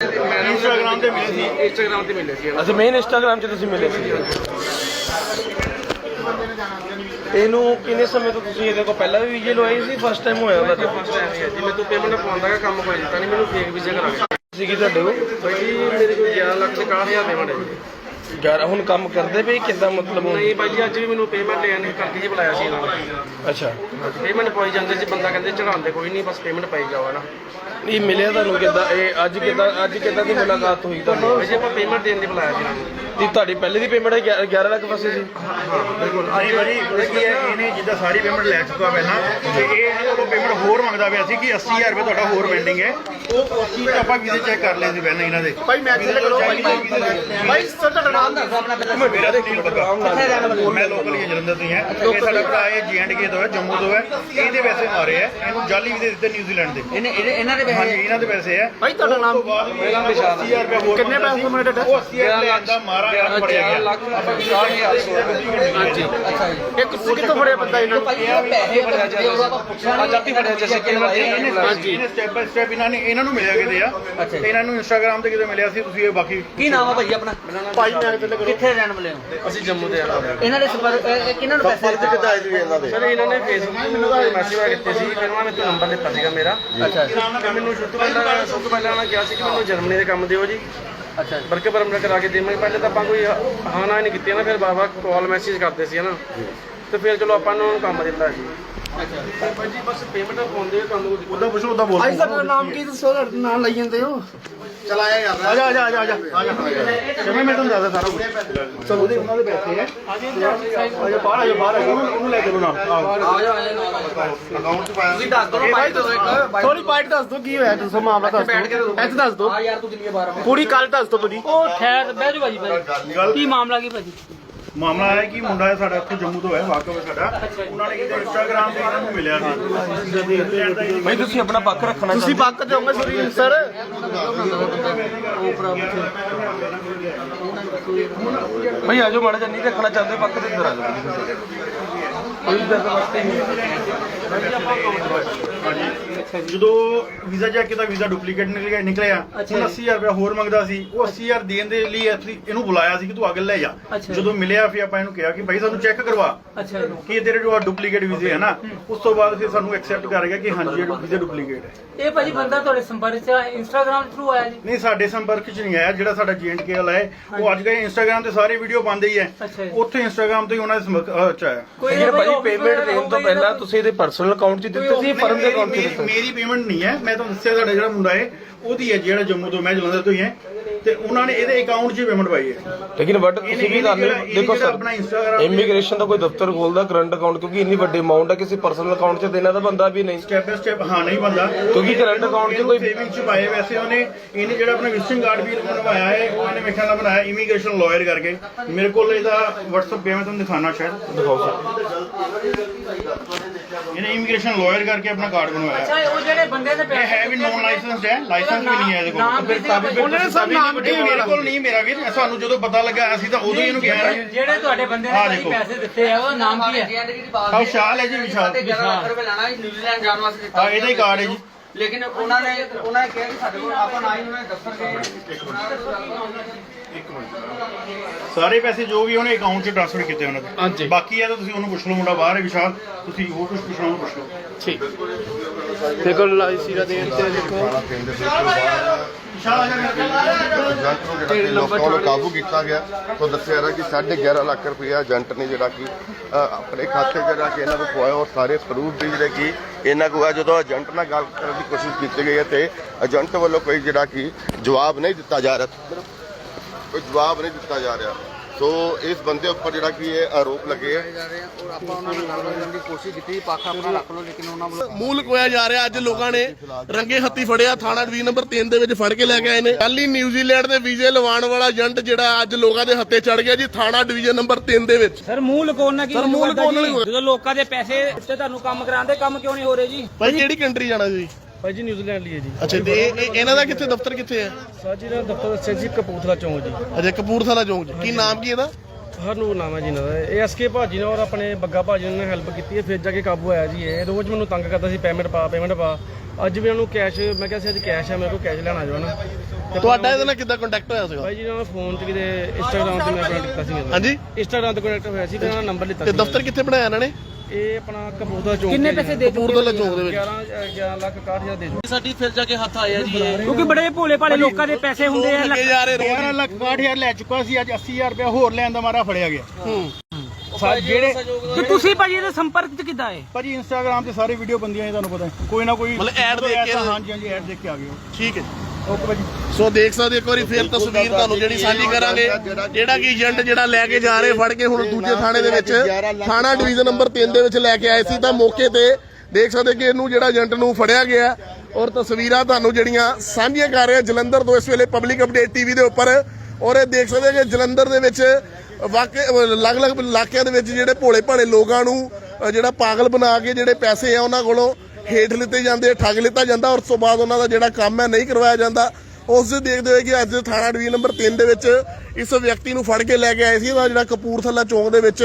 Instagram ਤੇ ਮਿਲੇ ਸੀ? Instagram ਤੇ ਮਿਲੇ ਸੀ ਅੱਛਾ ਮੇਨ ਇੰਸਟਾਗ੍ਰਾਮ 'ਚ ਤੁਸੀਂ ਮਿਲੇ ਸੀ। ਇਹਨੂੰ ਕਿੰਨੇ ਸਮੇਂ ਤੋਂ ਤੁਸੀਂ ਇਹਦੇ ਕੋਲ ਪਹਿਲਾਂ ਵੀ ਵੀਜ਼ੇ ਲਵਾਈ ਸੀ ਫਸਟ ਟਾਈਮ ਹੋਇਆ ਉਹਦਾ? ਫਸਟ ਟਾਈਮ ਹੀ ਹੈ ਜੀ ਮੈਂ ਤੂੰ ਪੇਮੈਂਟ ਪਾਉਂਦਾ ਕੰਮ ਕੋਈ ਦਿੱਤਾ ਨਹੀਂ ਮੈਨੂੰ ਫੇਕ ਵੀਜ਼ਾ ਕਰਾ ਕੇ ਸੀਗੀ ਤੁਹਾਡੇ ਕੋਲ? ਬਾਈ ਮੇਰੇ ਕੋਲ 11 ਲੱਖ ਤੇ 61000 ਪੇਮੈਂਟ ਹੈ ਜੀ ਯਾਰ ਹੁਣ ਕੰਮ ਕਰਦੇ ਪਏ ਕਿੱਦਾਂ ਮਤਲਬ ਹੁਣ? ਨਹੀਂ ਬਾਈ ਜੀ ਅੱਜ ਵੀ ਮੈਨੂੰ ਪੇਮੈਂਟ ਲੈਣ ਕਰਕੇ ਜੀ ਬੁਲਾਇਆ ਸੀ ਇਹਨਾਂ ਨੇ। ਅੱਛਾ। ਪੇਮੈਂਟ ਪਾਈ ਜਾਂਦੇ ਸੀ ਬੰਦਾ ਕਹਿੰਦੇ ਚੜਾਉਂਦੇ ਕੋਈ ਨਹੀਂ ਬਸ ਪੇਮੈਂਟ ਪਾਈ ਜਾਓ ਨਾ ਇਹ ਮਿਲਿਆ ਤੁਹਾਨੂੰ ਕਿੱਦਾਂ? ਇਹ ਅੱਜ ਕਿੱਦਾਂ ਅੱਜ ਕਿੱਦਾਂ ਦੀ ਮੁਲਾਕਾਤ ਹੋਈ ਤੁਹਾਨੂੰ? ਬਾਈ ਜੀ ਆਪਾਂ ਪੇਮੈਂਟ ਦੇਣ ਦੀ ਬੁਲਾਇਆ ਸੀ ਇਹਨਾਂ ਨੂੰ। ਦੀ ਤੁਹਾਡੀ ਪਹਿਲੇ ਦੀ ਪੇਮੈਂਟ 11 ਲੱਖ ਫਸੇ ਸੀ। ਬਿਲਕੁਲ। ਨਹੀਂ ਭਾਜੀ ਕੀ ਹੈ ਇਹਨੇ ਜਿੱਦਾਂ ਸਾਰੀ ਪੇਮੈਂਟ ਲੈ ਚੁੱਕਾ ਪਹਿਲਾਂ ਤੇ ਇਹ ਇਹਨਾਂ ਕੋਲੋਂ ਪੇਮੈਂਟ ਹੋਰ ਮੰਗਦਾ ਪਿਆ ਸੀ ਕਿ 80000 ਰੁਪਏ ਤੁਹਾਡਾ ਹੋਰ ਪੈਂਡਿੰਗ ਹੈ। ਉਹ 80 ਤਾਂ ਆਪਾਂ ਵੀਜ਼ੇ ਚੈੱਕ ਕਰ ਲਏ ਸੀ ਪਹਿਲਾਂ ਇਹਨਾਂ ਦੇ। ਭਾਈ ਮੈਂ ਕਿਤੇ ਕਰੋ ਭਾਈ ਭਾਈ ਸਰ ਤੁਹਾਡਾ ਨਾਮ ਦੱਸੋ ਆਪਣਾ ਪਹਿਲਾਂ। ਮੇਰਾ ਤੇ ਨਹੀਂ ਪਤਾ ਮੈਂ ਲੋਕਲ ਹੀ ਹਾਂ, ਜਲੰਧਰ ਤੋਂ ਹੀ ਹਾਂ। ਇਹ ਸਾਡਾ ਭਰਾ ਹੈ ਜੀਐਂਡਕੇ ਤੋਂ ਹੈ ਜੰਮੂ ਤੋਂ ਹੈ। ਇਹਦੇ ਪੈਸੇ ਮਾਰੇ ਹੈ ਇਹਨੂੰ ਜਾਲੀ ਵੀਜ਼ੇ ਦਿੱਤੇ ਨਿਊਜ਼ੀਲੈਂਡ ਦੇ। ਇਹਨੇ ਇਹਨਾਂ ਦੇ ਹਾਂਜੀ ਪੈਸੇ ਇਹਨਾਂ ਦੇ ਪੈਸੇ ਹੈ ਭਾਈ ਤੁਹਾਡਾ ਨਾਮ ਮੇਰਾ ਵਿਸ਼ਾਲ 80000 ਰੁਪਏ ਹੋਰ ਕਿੰਨੇ ਪੈਸੇ ਮੇਰੇ ਤੁਹਾਡਾ? ਉਹ 80000 ਲੈਣ ਦਾ ਮਾਰਾ ਫੜਿਆ ਗਿਆ ਲੱਖ ਆਪਾਂ 60000 ਹਾਂਜੀ ਅੱਛਾ ਜੀ। ਇੱਕ ਕਿੱਥੋਂ ਫੜਿਆ ਬੰਦਾ ਇਹਨਾਂ ਭਾਈ ਇਹ ਪੈਸੇ ਬਣਾਇਆ ਉਹ ਆਪਾਂ ਪੁੱਛਿਆ ਅੱਜ ਆਪੀ ਫੜਿਆ ਜੈਸੇ ਕਿ ਇਹਨੇ ਇਹਨੇ ਸਟੈਪ ਬਾਈ ਸਟੈਪ ਇਹਨਾਂ ਨੇ ਇਹਨਾਂ ਨੂੰ ਮਿਲਿਆ ਕਿਤੇ ਆ। ਅੱਛਾ ਜੀ। ਤੇ ਇਹਨਾਂ ਨੂੰ ਇੰਸਟਾਗ੍ਰam ਤੇ ਕਿਤੇ ਮਿਲਿਆ ਸੀ ਤੁਸੀਂ ਇਹ ਬਾਕੀ ਕੀ ਨਾਮ ਆ ਭਾਈ ਆਪਣਾ? ਭਾਈ ਮੈਂ ਕਿਤੇ ਕਰੋ? ਕਿੱਥੇ ਰਹਿਣ ਵਾਲੇ ਹੋ? ਅਸੀਂ ਜੰਮੂ ਦੇ ਆ ਇਹਨਾਂ ਦੇ ਸੰਪਰਕ ਇਹ- ਇਹ ਕਿਹਨਾਂ ਨੂੰ ਪੈਸੇ ਦਿੱਤੇ ਸਰ ਇਹਨਾਂ ਨੇ ਫੇਸਬੁੱਕ ਤੇ ਮੈਸੇਜ ਕੀਤੇ ਸੀ ਫਿਰ ਉਹਨਾਂ ਨੇ ਮੈਨੂੰ ਨੰਬਰ ਦਿੱਤਾ ਸੀਗਾ ਮੇਰਾ। ਅੱਛਾ ਤੇ ਮੈਨੂੰ ਸ਼ੁਰੂ ਤੋਂ ਪਹਿਲਾਂ ਸਭ ਤੋਂ ਪਹਿਲਾਂ ਉਹਨਾਂ ਕਿਹਾ ਸੀ ਕਿ ਮੈਨੂੰ ਜਰਮਨੀ ਦੇ ਕੰਮ ਦਿਓ ਜੀ। ਅੱਛਾ ਵਰਕ ਪਰਮਿਟ ਕਰਾ ਕੇ ਦੇਵਾਂਗੇ। ਪਹਿਲੇ ਤਾਂ ਆਪਾਂ ਕੋਈ ਹਾਂ ਨਾ ਨਹੀਂ ਕੀਤੀ ਨਾ ਫਿਰ ਬਾਬਾ ਕਾਲ ਮੈਸੇਜ ਕਰਦੇ ਸੀ ਨਾ ਤੇ ਫਿਰ ਚਲੋ ਆਪਾਂ ਨੂੰ ਕੰਮ ਦਿੱਤਾ ਜੀ। ਅੱਛਾ ਭਾਈ ਜੀ ਬਸ ਪੇਮੈਂਟ ਪਾਉਂਦੇ ਹੋ ਤੁਹਾਨੂੰ ਕੋਈ ਉਹਦਾ ਪੁੱਛੋ ਉਹਦਾ ਬੋਲ। ਤੁਹਾਡਾ ਨਾਮ ਕੀ ਦੱਸੋ? ਨਾਮ ਲਈ ਜਾਂਦੇ ਹੋ? ਆ ਜਾ ਆ ਜਾ ਆ ਜਾ ਆ ਜਾ। ਆ ਜਾ ਜਿਵੇਂ ਮੈਂ ਤੁਹਾਨੂੰ ਦੱਸਦਾ ਸਾਰਾ ਕੁਝ ਚਲੋ ਉਹਦੇ ਉਹਨਾਂ ਦੇ ਪੈਸੇ ਹੈ। ਆ ਜਾ ਬਾਹਰ ਆ ਜਾ ਬਾਹਰ ਆ ਜਾ। ਉਹਨੂੰ ਉਹਨੂੰ ਲੈ ਕੇ ਲੋ ਨਾਲ ਆ। ਜਾਓ ਆ ਜਾਓ ਤੁਸੀਂ ਦੱਸ ਦੋ ਨਾ ਭਾਈ ਦੱਸੋ ਇੱਕ ਥੋੜੀ ਪਾਰਟ ਦੱਸ ਦੋ ਕੀ ਹੋਇਆ? ਦੱਸੋ ਮਾਮਲਾ ਦੱਸ ਦਿਓ ਐਸ ਦੱਸ। ਦੋ ਆ ਯਾਰ ਤੂੰ ਕਿੰਨੀ ਵਾਰ ਪੂਰੀ ਗੱਲ ਦੱਸ ਦੋ ਭਾਜੀ। ਉਹ ਠਹਿਰ ਬਹਿ ਜਾਓ ਭਾਜੀ ਕੀ ਮਾਮਲਾ ਕੀ ਭਾਜੀ? ਮਾਮਲਾ ਹੈ ਕਿ ਮੁੰਡਾ ਹੈ ਸਾਡਾ ਇੱਥੇ ਜੰਮੂ ਤੋਂ ਹੈ ਵਾਕਫ ਹੈ ਸਾਡਾ। ਉਹਨਾਂ ਨੇ ਕਿਤੇ ਇੰਸਟਾਗ੍ਰਾਮ ਤੇ ਇਹਨਾਂ ਨੂੰ ਮਿਲਿਆ ਸੀ ਭਾਈ ਤੁਸੀਂ ਆਪਣਾ ਪੱਖ ਰੱਖਣਾ ਤੁਸੀਂ ਪੱਕ ਦਿਓਗੇ ਸੋਰੀ ਸਰ? ਭਾਈ ਆਜੋ ਮਾੜਾ ਜਿਹਾ ਨਹੀਂ ਰੱਖਣਾ ਚਾਹੁੰਦੇ ਪੱਖ ਤੇ ਜਾਓ ਕੋਈ ਦਰਦ ਵਾਸਤੇ ਨਹੀਂ ਜਦੋਂ ਵੀਜ਼ਾ ਚੈੱਕ ਕੀਤਾ ਵੀਜ਼ਾ ਡੁਪਲੀਕੇਟ ਨਿਕਲ ਗਿਆ ਨਿਕਲਿਆ। ਹੁਣ 80000 ਰੁਪਏ ਹੋਰ ਮੰਗਦਾ ਸੀ। ਉਹ 80000 ਦੇਣ ਦੇ ਲਈ ਅਸੀਂ ਇਹਨੂੰ ਬੁਲਾਇਆ ਸੀ ਕਿ ਤੂੰ ਅੱਗੇ ਲੈ ਜਾ। ਅੱਛਾ। ਜਦੋਂ ਮਿਲਿਆ ਫਿਰ ਆਪਾਂ ਇਹਨੂੰ ਕਿਹਾ ਕਿ ਭਾਈ ਸਾਨੂੰ ਚੈੱਕ ਕਰਵਾ। ਅੱਛਾ ਜੀ। ਕਿ ਇਹ ਤੇਰੇ ਜੋ ਡੁਪਲੀਕੇਟ ਵੀਜ਼ੇ ਹੈ ਨਾ ਉਸ ਤੋਂ ਬਾਅਦ ਫਿਰ ਸਾਨੂੰ ਐਕਸੈਪਟ ਕਰ ਗਿਆ ਕਿ ਹਾਂਜੀ ਇਹ ਵੀਜ਼ਾ ਡੁਪਲੀਕੇਟ ਹੈ। ਇਹ ਭਾਜੀ ਬੰਦਾ ਤੁਹਾਡੇ ਸੰਪਰਕ ਚ ਇੰਸਟਾਗ੍ਰam ਥਰੂ ਆਇਆ ਜੀ? ਨਹੀਂ ਸਾਡੇ ਸੰਪਰਕ ਚ ਨਹੀਂ ਆਇਆ ਜਿਹੜਾ ਸਾਡਾ ਜੀਐਨਕੇ ਵਾਲਾ ਹੈ ਉਹ ਅੱਜ ਕੱਲ੍ਹ ਇੰਸਟਾਗ੍ਰam ਤੇ ਸਾਰੇ ਵੀਡੀਓ ਪਾਉਂਦੇ ਹੀ ਹੈ। ਅੱਛਾ ਜੀ। ਉੱਥੇ ਇੰਸਟਾਗ੍ਰam ਤੇ ਹੀ ਉਹਨਾਂ ਦੇ ਸੰਪਰਕ ਅਹ, ਚ ਆਇਆ। ਲੇਕਿਨ ਭਾਈ ਪੇਮੈਂਟ ਦੇਣ ਤੋਂ ਪਹਿਲਾਂ ਤੁਸੀਂ ਇਹਦੇ ਪਰਸਨਲ ਅਕਾਊਂਟ 'ਚ ਦਿੱਤੇ ਸੀ ਫਰਮ ਦੇ ਅਕਾਊਂਟ 'ਚ ਦਿੱਤੇ ਮੇਰੀ ਪੇਮੈਂਟ ਨਹੀਂ ਹੈ। ਮੈਂ ਤੁਹਾਨੂੰ ਦੱਸਿਆ ਸਾਡਾ ਜਿਹੜਾ ਮੁੰਡਾ ਹੈ ਉਹਦੀ ਹੈ ਜਿਹੜਾ ਜੰਮੂ ਤੋਂ, ਮੈਂ ਜਲੰਧਰ ਤੋਂ ਹੀ ਹੈ। ਤੇ ਉਹਨਾਂ ਨੇ ਇਹਦੇ ਅਕਾਊਂਟ 'ਚ ਪੇਮੈਂਟ ਪਾਈ ਹੈ। ਲੇਕਿਨ ਬਟ ਤੁਸੀਂ ਵੀ ਗੱਲ ਇਹਨੇ ਦੇਖੋ ਜਿਹੜਾ ਸਰ ਆਪਣਾ Instagram ਇਮੀਗ੍ਰੇਸ਼ਨ ਦਾ ਕੋਈ ਦਫ਼ਤਰ ਖੋਲਦਾ ਕਰੰਟ ਅਕਾਊਂਟ ਕਿਉਂਕਿ ਇੰਨੀ ਵੱਡੀ ਅਮਾਉਂਟ ਹੈ ਕਿਸੇ ਪਰਸਨਲ ਅਕਾਊਂਟ 'ਚ ਦੇਣਾ ਤਾਂ ਬੰਦਾ ਵੀ ਨਹੀਂ। ਸਟੈਪ ਬਾਈ ਸਟੈਪ ਹਾਂ ਨਹੀਂ ਬੰਦਾ। ਕਿਉਂਕਿ ਕਰੰਟ ਅਕਾਊਂਟ 'ਚ ਕੋਈ ਸੇਵਿੰਗ ਚ ਪਾਏ ਵੈਸੇ ਉਹਨੇ। ਇਹਨੇ ਜਿਹੜਾ ਆਪਣਾ ਵਿਜ਼ਿਟਿੰਗ ਕਾਰਡ ਵੀ ਬਣਵਾਇਆ ਹੈ ਉਹ ਇਹਨੇ ਮੇਰੇ ਖਿਆਲ ਨਾਲ ਬਣਾਇਆ ਇਮੀਗ੍ਰੇਸ਼ਨ ਲਾਇਰ ਕਰਕੇ। ਮੇਰੇ ਕੋਲ ਇਹਦਾ WhatsApp ਪਿਆ ਮੈਂ ਤੁਹਾਨੂੰ ਦਿਖਾਣਾ ਸ਼ਾਇਦ। ਦਿਖਾਓ ਸਰ। ਇਹਨੇ ਇਮੀਗ੍ਰੇਸ਼ਨ ਲਾਇਰ ਕਰਕੇ ਆਪਣਾ ਕਾਰਡ ਬਣਵਾਇਆ। ਅੱਛਾ ਉਹ ਜਿਹੜੇ ਬੰਦੇ ਦੇ ਇਹ ਪੈਸੇ ਹੈ ਵੀ ਨੋਨ ਲਾਇਸੈਂਸਡ ਹੈ ਲਾਇਸੈਂਸ ਵੀ ਨਹੀਂ ਹੈ ਇਹਦੇ ਨਾਮ ਕੋਲ ਵੀ ਸੀਗਾ ਭਾਜੀ। ਉਹਨਾਂ ਨੇ ਸਭ ਨਾਮ ਇਹ ਮੇਰੇ ਕੋਲ ਨਹੀਂ ਮੇਰਾ ਵੀਰ। ਸਾਨੂੰ ਜਦੋਂ ਪਤਾ ਲੱਗਾ ਅਸੀਂ ਤਾਂ ਉਦੋਂ ਹੀ ਇਹਨੂੰ ਕਿਹਾ ਜਿਹੜੇ- ਜਿਹੜੇ ਤੁਹਾਡੇ ਬੰਦੇ ਨੇ ਆਹ ਭਾਜੀ ਦੇਖੋ। ਪੈਸੇ ਦਿੱਤੇ ਆ ਉਹ ਨਾਮ ਕੀ ਹੈ? ਜੀਐਨਡੀ ਦੀ ਬਾਤ ਆਹ ਵਿਸ਼ਾਲ ਹੈ ਜੀ, ਵਿਸ਼ਾਲ। 11 ਲੱਖ ਰੁਪਏ ਲੈਣਾ ਸੀ ਨਿਊਜ਼ੀਲੈਂਡ ਜਾਣ ਵਾਸਤੇ ਦਿੱਤਾ ਆ ਇਹਦਾ ਹੀ ਕਾਰਡ ਹੈ ਜੀ। ਲੇਕਿਨ ਉਹਨਾਂ ਨੇ ਉਹਨਾਂ ਨੇ ਕਿਹਾ ਕਿ ਸਾਡੇ ਕੋਲ ਆਪਾਂ ਨਾ ਹੀ ਉਹਨਾਂ ਨੇ ਦਫ਼ਤਰ ਗਏ ਸਾਰੇ ਪੈਸੇ ਜੋ ਵੀ ਉਹਨੇ ਅਕਾਊਂਟ 'ਚ ਟ੍ਰਾਂਸਫਰ ਕੀਤੇ ਉਹਨਾਂ ਦੇ। ਬਾਕੀ ਹੈ ਤਾਂ ਤੁਸੀਂ ਉਹਨੂੰ ਪੁੱਛ ਲਓ ਮੁੰਡਾ ਬਾਹਰ ਹੈ ਵਿਸ਼ਾਲ। ਤੁਸੀਂ ਹੋਰ ਕੁਝ ਪੁੱਛਣਾ ਉਹਨੂੰ ਪੁੱਛ ਲਓ। ਦੇਖੋ ਲਾਈਸੀ ਦਾ ਦੇਣ ਤੇ ਦੇਖੋ। ਆ ਏਜੰਟ ਨੂੰ ਜਿਹੜਾ ਕਿ ਲੋਕਾਂ ਵੱਲੋਂ ਕਾਬੂ ਕੀਤਾ ਗਿਆ ਤੋਂ ਦੱਸਿਆ ਰਿਹਾ ਕਿ 11.5 ਲੱਖ ਰੁਪਇਆ ਏਜੰਟ ਨੇ ਜਿਹੜਾ ਕਿ ਅ, ਆਪਣੇ ਖਾਤੇ 'ਚ ਜਿਹੜਾ ਕਿ ਇਹਨਾਂ ਨੂੰ ਪਵਾਇਆ ਔਰ ਸਾਰੇ ਪ੍ਰੂਫ ਵੀ ਜਿਹੜੇ ਕਿ ਇਹਨਾਂ ਕੋਲ ਆ ਜਦੋਂ ਏਜੰਟ ਨਾਲ ਗੱਲ ਕਰਨ ਦੀ ਕੋਸ਼ਿਸ਼ ਕੀਤੀ ਗਈ ਹੈ ਤੇ ਏਜੰਟ ਵੱਲੋਂ ਕੋਈ ਜਿਹੜਾ ਕਿ ਜਵਾਬ ਨਹੀਂ ਦਿੱਤਾ ਜਾ ਰਿਹਾ ਕੋਈ ਜਵਾਬ ਨਹੀਂ ਦਿੱਤਾ ਜਾ ਰਿਹਾ। ਸੋ ਇਸ ਬੰਦੇ ਉੱਪਰ ਜਿਹੜਾ ਕਿ ਇਹ ਆਰੋਪ ਲੱਗੇ ਹੈ ਜਾ ਰਹੇ ਆ। ਔਰ ਆਪਾਂ ਉਹਨਾਂ ਨਾਲ ਗੱਲ ਕਰਨ ਦੀ ਕੋਸ਼ਿਸ਼ ਕੀਤੀ ਪੱਖ ਆਪਣਾ ਰੱਖ ਲਓ ਲੇਕਿਨ ਉਹਨਾਂ ਵੱਲੋਂ ਮੂਲ ਲੁਕੋਇਆ ਜਾ ਰਿਹਾ ਅੱਜ ਲੋਕਾਂ ਨੇ ਰੰਗੇ ਹੱਥੀ ਫੜਿਆ ਥਾਣਾ ਡਿਵੀਜ਼ਨ ਨੰਬਰ 3 ਦੇ ਵਿੱਚ ਫੜ ਕੇ ਲੈ ਕੇ ਆਏ ਨੇ। ਕੱਲ ਹੀ ਨਿਊਜ਼ੀਲੈਂਡ ਦੇ ਵੀਜ਼ੇ ਲਵਾਉਣ ਵਾਲਾ ਏਜੰਟ ਜਿਹੜਾ ਅੱਜ ਲੋਕਾਂ ਦੇ ਹੱਥੇ ਚੜ ਗਿਆ ਜੀ ਥਾਣਾ ਡਿਵੀਜ਼ਨ ਨੰਬਰ 3 ਦੇ ਵਿੱਚ। ਸਰ ਮੂੰਹ ਲਗਾਉਣ ਨਾਲ ਕੀ Sir, ਮੂੰਹ ਨਾਲ ਹੋਇਆ। ਜਦੋਂ ਲੋਕਾਂ ਦੇ ਪੈਸੇ ਤੇ ਤੁਹਾਨੂੰ ਕੰਮ ਕਰਾਉਂਦੇ ਕੰਮ ਕਿਉਂ ਨਹੀਂ ਹੋ ਰਹੇ ਜੀ? ਭਾਈ ਕਿਹੜੀ ਕੰਟਰੀ ਜਾਣਾ ਜੀ? ਭਾਈ ਜੀ ਨਿਊਜ਼ੀਲੈਂਡ ਲਈ ਹੈ ਜੀ। ਅੱਛਾ ਤੇ ਇਹ- ਇਹ- ਇਹਨਾਂ ਦਾ ਕਿੱਥੇ ਦਫ਼ਤਰ ਕਿੱਥੇ ਹੈ? ਸਰ ਜੀ ਦਾ ਦਫ਼ਤਰ ਦੱਸਿਆ ਜੀ ਕਪੂਰਥਲਾ ਚੌਂਕ ਜੀ। ਅਜੇ ਕਪੂਰਥਲਾ ਚੌਂਕ 'ਚ ਕੀ ਨਾਮ ਕੀ ਇਹਦਾ? ਹਰਨੂਰ ਨਾਮ ਹੈ ਜੀ ਇਹਨਾਂ ਦਾ। ਇਹ ਐਸਕੇ ਭਾਜੀ ਨੇ ਔਰ ਆਪਣੇ ਬੱਗਾ ਭਾਜੀ ਨੇ ਹੈਲਪ ਕੀਤੀ ਹੈ ਫਿਰ ਜਾ ਕੇ ਕਾਬੂ ਆਇਆ ਜੀ ਇਹ। ਰੋਜ਼ ਮੈਨੂੰ ਤੰਗ ਕਰਦਾ ਸੀ ਪੇਮੈਂਟ ਪਾ ਪੇਮੈਂਟ ਪਾ। ਅੱਜ ਵੀ ਇਹਨਾਂ ਨੂੰ ਕੈਸ਼ ਮੈਂ ਕਿਹਾ ਸੀ ਅੱਜ ਕੈਸ਼ ਹੈ ਮੇਰੇ ਕੋਲ ਕੈਸ਼ ਲੈਣਾ ਜੋ ਨਾ। ਤੁਹਾਡਾ ਇਹਦੇ ਨਾਲ ਕਿੱਦਾਂ ਕੰਟੈਕਟ ਹੋਇਆ ਸੀਗਾ? ਭਾਈ ਜੀ ਉਹਨਾਂ ਫੋਨ ਤੇ ਕਿਤੇ ਇੰਸਟਾਗ੍ਰਾਮ ਤੇ ਮੈਂ ਆਪਣਾ ਕੀਤਾ ਸੀ ਹਾਂਜੀ। ਇੰਸਟਾਗ੍ਰਾਮ ਤੇ ਕਨੈਕਟ ਹੋਇਆ ਸੀ ਤੇ ਉਹਨਾਂ ਨੰਬਰ ਲਿੱਤਾ ਤੇ ਸੀ। ਦਫ਼ਤਰ ਕਿੱਥੇ ਬਣਾਇਆ ਇਹਨਾਂ ਨੇ? ਇਹ ਆਪਣਾ ਕਪੂਰਥਲਾ ਚੌਂਕ ਕਿੰਨੇ ਤੇ ਪੈਸੇ ਦੇ ਚੁੱਕੇ ਕਪੂਰਥਲਾ ਚੌਂਕ ਦੇ ਵਿੱਚ। 11 11 ਲੱਖ 61000 ਦੇ ਚੁੱਕੇ ਸਾਡੀ ਫਿਰ ਜਾ ਕੇ ਹੱਥ ਆਇਆ ਜੀ ਇਹ। ਕਿਉਂਕਿ ਬੜੇ ਭੋਲੇ ਭਾਲੇ ਲੋਕਾਂ ਦੇ ਪੈਸੇ ਹੁੰਦੇ ਆ ਲੱਗੇ ਜਾ ਰਹੇ ਰੋਜ਼। 11 ਲੱਖ 65000 ਲੈ ਚੁੱਕਾ ਸੀ ਅੱਜ 80000 ਰੁਪਏ ਹੋਰ ਲੈਣ ਦਾ ਮਾਰਾ ਫੜਿਆ ਗਿਆ। ਸਾ ਜਿਹੜੇ ਤੇ ਤੁਸੀਂ ਭਾਜੀ ਇਹਦੇ ਸੰਪਰਕ ਚ ਕਿੱਦਾਂ ਹੈ ਭਾਜੀ ਇੰਸਟਾਗ੍ਰam ਤੇ ਸਾਰੇ ਵੀਡੀਓ ਬੰਦੀਆਂ ਨੇ ਤੁਹਾਨੂੰ ਪਤਾ ਹੈ। ਕੋਈ ਨਾ ਕੋਈ ਮਤਲਬ ad ਦੇਖ ਕੇ- ਹਾਂਜੀ ਹਾਂਜੀ ਐਡ ਦੇਖ ਕੇ ਆ ਗਏ ਠੀਕ ਹੈ ਸੋ ਦੇਖ ਸਕਦੇ ਇੱਕ ਵਾਰੀ ਫੇਰ ਤਸਵੀਰ ਤੁਹਾਨੂੰ ਜਿਹੜੀ ਸਾਂਝੀ ਕਰਾਂਗੇ। ਜਿਹੜਾ ਕਿ ਏਜੰਟ ਜਿਹੜਾ ਲੈ ਕੇ ਜਾ ਰਹੇ ਫੜ ਕੇ ਹੁਣ ਦੂਜੇ ਥਾਣੇ ਦੇ ਵਿੱਚ ਥਾਣਾ ਡਿਵੀਜ਼ਨ ਨੰਬਰ 3 ਦੇ ਵਿੱਚ ਲੈ ਕੇ ਆਏ ਸੀ ਤਾਂ ਮੌਕੇ ਤੇ ਦੇਖ ਸਕਦੇ ਕਿ ਇਹਨੂੰ ਜਿਹੜਾ ਏਜੰਟ ਨੂੰ ਫੜਿਆ ਗਿਆ ਔਰ ਤਸਵੀਰਾਂ ਤੁਹਾਨੂੰ ਜਿਹੜੀਆਂ ਸਾਂਝੀਆਂ ਕਰ ਰਹੇ ਜਲੰਧਰ ਤੋਂ ਇਸ ਵੇਲੇ ਪਬਲਿਕ ਅਪਡੇਟ ਟੀਵੀ ਦੇ ਉੱਪਰ। ਔਰ ਇਹ ਦੇਖ ਸਕਦੇ ਕਿ ਜਲੰਧਰ ਦੇ ਵਿੱਚ ਵਾਕਈ ਅਲੱਗ-ਅਲੱਗ ਇਲਾਕਿਆਂ ਦੇ ਵਿੱਚ ਜਿਹੜੇ ਭੋਲੇ ਭਾਲੇ ਲੋਕਾਂ ਨੂੰ ਜਿਹੜਾ ਪਾਗਲ ਬਣਾ ਕੇ ਜਿਹੜੇ ਪੈਸੇ ਆ ਉਹਨਾਂ ਕੋਲੋਂ ਹੇਠ ਲਿੱਤੇ ਜਾਂਦੇ ਠੱਗ ਲਿੱਤਾ ਜਾਂਦਾ ਔਰ ਉਸ ਤੋਂ ਬਾਅਦ ਉਹਨਾਂ ਦਾ ਜਿਹੜਾ ਕੰਮ ਹੈ ਨਹੀਂ ਕਰਵਾਇਆ ਜਾਂਦਾ। ਉਸ ਦੇ ਦੇਖਦੇ ਹੋਏ ਕਿ ਅੱਜ ਥਾਣਾ ਡਿਵੀਜ਼ਨ ਨੰਬਰ 3 ਦੇ ਵਿੱਚ ਇਸ ਵਿਅਕਤੀ ਨੂੰ ਫੜ ਕੇ ਲੈ ਕੇ ਆਏ ਸੀ। ਉਹਦਾ ਜਿਹੜਾ ਕਪੂਰਥਲਾ ਚੌਂਕ ਦੇ ਵਿੱਚ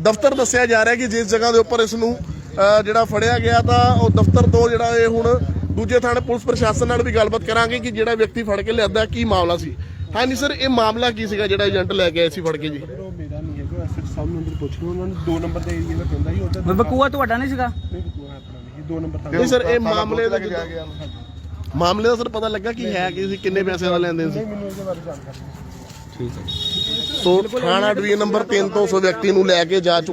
ਦਫ਼ਤਰ ਦੱਸਿਆ ਜਾ ਰਿਹਾ ਕਿ ਜਿਸ ਜਗ੍ਹਾ ਦੇ ਉੱਪਰ ਇਸ ਨੂੰ ਜਿਹੜਾ ਫੜਿਆ ਗਿਆ ਤਾਂ ਉਹ ਦਫ਼ਤਰ ਤੋਂ ਜਿਹੜਾ ਇਹ ਹੁਣ ਦੂਜੇ ਥਾਣੇ ਪੁਲਿਸ ਪ੍ਰਸ਼ਾਸਨ ਨਾਲ ਵੀ ਗੱਲਬਾਤ ਕਰਾਂਗੇ ਕਿ ਜਿਹੜਾ ਵਿਅਕਤੀ ਫੜ ਕੇ ਲਿਆਂਦਾ ਕੀ ਮਾਮਲਾ ਸੀ। ਹਾਂਜੀ ਸਰ, ਇਹ ਮਾਮਲਾ ਕੀ ਸੀਗਾ ਜਿਹੜਾ ਏਜੰਟ ਲੈ ਕੇ ਆਏ ਸੀ ਫੜ ਕੇ ਜੀ ਮੇਰਾ ਨਹੀਂ ਹੈਗਾ ਐਸਐਚ ਸਾਹਿਬ ਨੂੰ ਅੰਦਰ ਪੁੱਛ ਲਓ ਉਹਨਾਂ ਨੂੰ। ਦੋ ਨੰਬਰ ਦੇ ਏਰੀਆ ਦਾ ਪੈਂਦਾ ਹੀ ਉਧਰ ਬਕੂਆ ਤੁਹਾਡਾ ਨਹੀਂ ਸੀਗਾ? ਨਹੀਂ ਬਕੂਆ ਆਪਣਾ ਨਹੀਂ ਦੋ ਨੰਬਰ ਤਾਂ ਨਹੀਂ ਸਰ ਇਹ ਮਾਮਲੇ ਦਾ ਜਾ ਗਿਆ ਮਾਮਲੇ ਦਾ ਸਰ ਪਤਾ ਲੱਗਾ ਕਿ ਹੈ ਕਿ ਕਿੰਨੇ ਪੈਸੇ ਦਾ ਲੈਣ ਦੇਣ ਸੀ ਮੈਨੂੰ ਇਹਦੇ ਬਾਰੇ ਜਾਣਕਾਰੀ ਨਹੀਂ। ਸੋ ਥਾਣਾ ਡਿਵੀਜ਼ਨ ਨੰਬਰ 3 ਤੋਂ ਉਸ ਵਿਅਕਤੀ ਨੂੰ ਲੈ ਕੇ ਜਾ ਚੁੱਕੇ